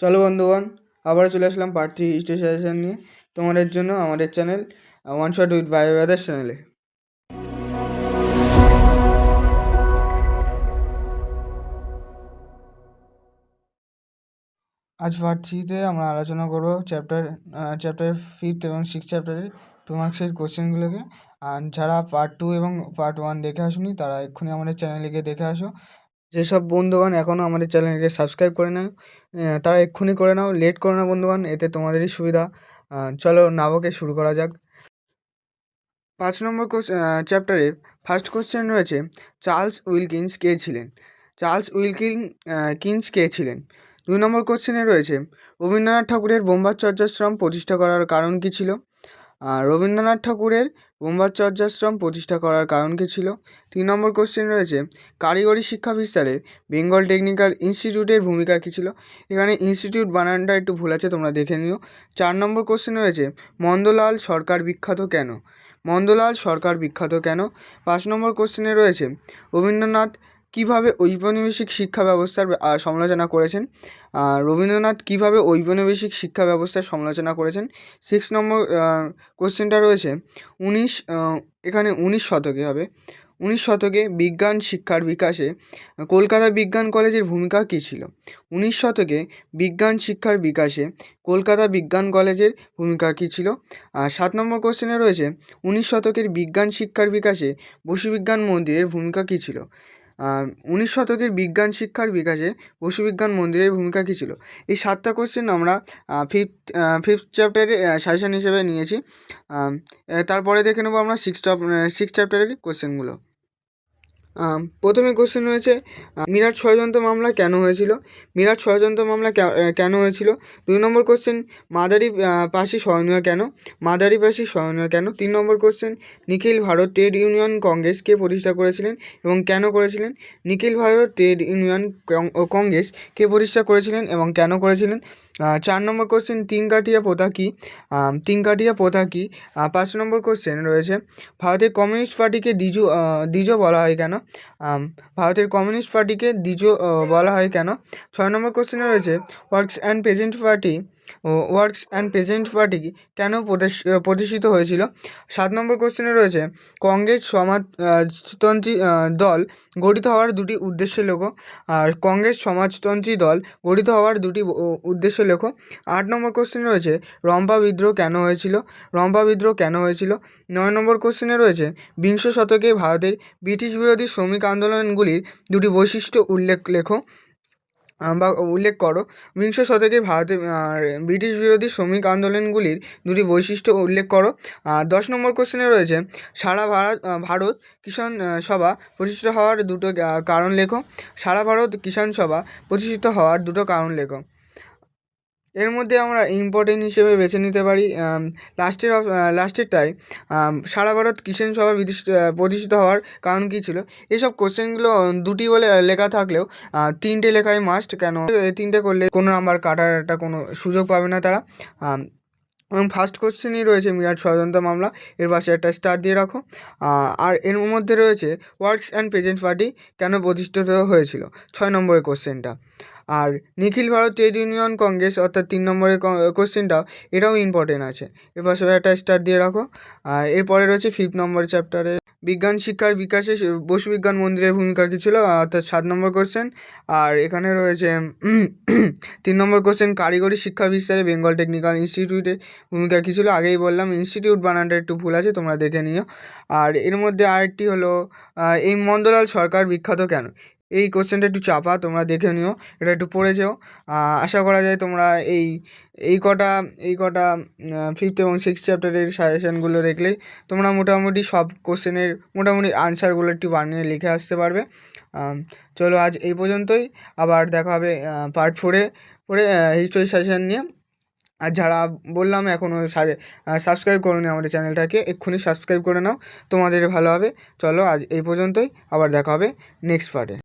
চলো বন্ধুগণ, আবারও চলে আসলাম পার্ট থ্রি হিস্ট্রি সাজেশন নিয়ে তোমাদের জন্য আমাদের channel one shot with by brothers চ্যানেলে আজ পার্ট থ্রিতে আমরা আলোচনা করব চ্যাপ্টার চ্যাপ্টার ফিফথ এবং সিক্স চ্যাপ্টারের টু মার্কসের কোশ্চেনগুলোকে আর যারা পার্ট টু এবং পার্ট ওয়ান দেখে আসুনি, তারা এক্ষুনি আমাদের চ্যানেলে গিয়ে দেখে আসো। যেসব বন্ধুগণ এখনও আমাদের চ্যানেলকে সাবস্ক্রাইব করে নাও তারা এক্ষুনি করে নাও, লেট করো না বন্ধুগণ, এতে তোমাদেরই সুবিধা। চলো নাবকে শুরু করা যাক। পাঁচ নম্বর চ্যাপ্টারের ফার্স্ট কোশ্চেন রয়েছে, চার্লস উইলকিন্স কে ছিলেন? চার্লস উইলকিন কিন্স কে ছিলেন? দুই নম্বর কোশ্চেনে রয়েছে, রবীন্দ্রনাথ ঠাকুরের ব্রহ্মচর্যাশ্রম প্রতিষ্ঠা করার কারণ কী ছিল? রবীন্দ্রনাথ ঠাকুরের ব্রহ্মচর্যাশ্রম প্রতিষ্ঠা করার কারণ কী ছিল? তিন নম্বর কোশ্চেন রয়েছে, কারিগরি শিক্ষা বিস্তারে বেঙ্গল টেকনিক্যাল ইনস্টিটিউটের ভূমিকা কী ছিল? এখানে ইনস্টিটিউট বানানটা একটু ভুল আছে, তোমরা দেখে নিও। চার নম্বর কোশ্চেন রয়েছে, মন্দলাল সরকার বিখ্যাত কেন? মন্দলাল সরকার বিখ্যাত কেন? পাঁচ নম্বর কোশ্চেনে রয়েছে, রবীন্দ্রনাথ কীভাবে ঔপনিবেশিক শিক্ষা ব্যবস্থার সমালোচনা করেছেন? রবীন্দ্রনাথ কীভাবে ঔপনিবেশিক শিক্ষা ব্যবস্থার সমালোচনা করেছেন? সিক্স নম্বর কোশ্চেনটা রয়েছে, উনিশ এখানে উনিশ শতকে হবে। উনিশ শতকে বিজ্ঞান শিক্ষার বিকাশে কলকাতা বিজ্ঞান কলেজের ভূমিকা কী ছিল? উনিশ শতকে বিজ্ঞান শিক্ষার বিকাশে কলকাতা বিজ্ঞান কলেজের ভূমিকা কী ছিল? আর সাত নম্বর কোশ্চেনে রয়েছে, উনিশ শতকের বিজ্ঞান শিক্ষার বিকাশে বসুবিজ্ঞান মন্দিরের ভূমিকা কী ছিল? উনিশ শতকের বিজ্ঞান শিক্ষার বিকাশে বসুবিজ্ঞান মন্দিরের ভূমিকা কী ছিল? এই সাতটা কোশ্চেন আমরা ফিফথ ফিফথ চ্যাপ্টারে সাজেশন হিসেবে নিয়েছি। তারপরে দেখে নেব আমরা সিক্স সিক্স চ্যাপ্টারের কোশ্চেনগুলো প্রথমে কোশ্চেন রয়েছে মিরাট ষড়যন্ত্র মামলা কেন হয়েছিল? মিরাট ষড়যন্ত্র মামলা কেন হয়েছিল? দুই নম্বর কোশ্চেন মাদারি পাশি স্মরণীয় কেন? মাদারি পাশি স্মরণীয় কেন? তিন নম্বর question Nikhil Bharat trade union Congress কে প্রতিষ্ঠা করেছিলেন এবং কেন করেছিলেন? Nikhil Bharat trade union Congress কে প্রতিষ্ঠা করেছিলেন এবং কেন করেছিলেন? চার নম্বর কোশ্চেন তিন কাঠিয়া প্রথা কী? তিন কাঠিয়া প্রথা কী? পাঁচ নম্বর কোশ্চেন রয়েছে ভারতের কমিউনিস্ট পার্টিকে দ্বিজ দ্বিজ বলা হয় কেন? ভারতের কমিউনিস্ট পার্টিকে দ্বিজ বলা হয় কেন? ছয় নম্বর কোশ্চেনে রয়েছে workers and peasant party workers and peasant party কেন প্রতিষ্ঠিত হয়েছিল? সাত নম্বর কোশ্চেনে রয়েছে, কংগ্রেস সমাজতন্ত্রী দল গঠিত হওয়ার দুটি উদ্দেশ্য লেখো। আর কংগ্রেস সমাজতন্ত্রী দল গঠিত হওয়ার দুটি উদ্দেশ্য লেখো। আট নম্বর কোশ্চেনে রয়েছে রম্পা বিদ্রোহ কেন হয়েছিল? রম্পা বিদ্রোহ কেন হয়েছিল? নয় নম্বর কোশ্চেনে রয়েছে, বিংশ শতকে ভারতের ব্রিটিশ বিরোধী শ্রমিক আন্দোলনগুলির দুটি বৈশিষ্ট্য উল্লেখ, লেখো। বা উল্লেখ করো, বিংশ শতকে ভারতে ব্রিটিশ বিরোধী শ্রমিক আন্দোলনগুলির দুটি বৈশিষ্ট্য উল্লেখ করো। আর দশ নম্বর কোশ্চেনে রয়েছে, সারা ভারত ভারত কিষাণ সভা প্রতিষ্ঠিত হওয়ার দুটো কারণ লেখো। সারা ভারত কিষাণ সভা প্রতিষ্ঠিত হওয়ার দুটো কারণ লেখো। এর মধ্যে আমরা ইম্পর্টেন্ট হিসেবে বেছে নিতে পারি লাস্টের লাস্টেরটায় সারা ভারত কিষাণ সভা প্রতিষ্ঠিত হওয়ার কারণ কী ছিল? এসব কোশ্চেনগুলো দুটি বলে লেখা থাকলেও তিনটে লেখাই মাস্ট কেন? তিনটে করলে কোনো নাম্বার কাটার একটা কোনো সুযোগ পাবে না তারা। এবং ফার্স্ট কোশ্চেনই রয়েছে মিরাট ষড়যন্ত্র মামলা, এর পাশে একটা স্টার দিয়ে রাখো। আর এর মধ্যে রয়েছে ওয়ার্কস অ্যান্ড প্রেজেন্ট পার্টি কেন প্রতিষ্ঠিত হয়েছিল? ছয় নম্বরের কোশ্চেনটা আর Nikhil Bharat trade union Congress অর্থাৎ তিন নম্বরের কোশ্চেনটাও এটাও ইম্পর্টেন্ট আছে। এর পাশে একটা স্টার দিয়ে রাখো। আর এরপরে রয়েছে ফিফথ নম্বর চ্যাপ্টারে বিজ্ঞান শিক্ষার বিকাশে বসু বিজ্ঞান মন্দিরের ভূমিকা কী ছিল? অর্থাৎ সাত নম্বর কোশ্চেন আর এখানে রয়েছে তিন নম্বর কোশ্চেন কারিগরি শিক্ষা বিস্তারে বেঙ্গল টেকনিক্যাল ইনস্টিটিউটের ভূমিকা কী ছিল? আগেই বললাম ইনস্টিটিউট বানানটা একটু ভুল আছে, তোমরা দেখে নিও। আর এর মধ্যে আরেকটি হলো এই মন্দলাল সরকার বিখ্যাত কেন? এই কোশ্চেনটা একটু চাপা, তোমরা দেখে নিও, এটা একটু পড়ে যেও। আশা করা যায় তোমরা এই এই কটা এই কটা ফিফথ এবং সিক্স চ্যাপ্টারের সাজেশানগুলো দেখলেই তোমরা মোটামুটি সব কোশ্চেনের মোটামুটি আনসারগুলো একটু বানিয়ে লিখে আসতে পারবে। চলো আজ এই পর্যন্তই, আবার দেখা হবে পার্ট ফোরে পরে হিস্টোরি সাজেশান নিয়ে। আর যারা বললাম এখনও সাজে সাবস্ক্রাইব করোনি আমাদের চ্যানেলটাকে, এক্ষুনি সাবস্ক্রাইব করে নাও, তোমাদের ভালো হবে। চলো আজ এই পর্যন্তই, আবার দেখা হবে নেক্সট পার্টে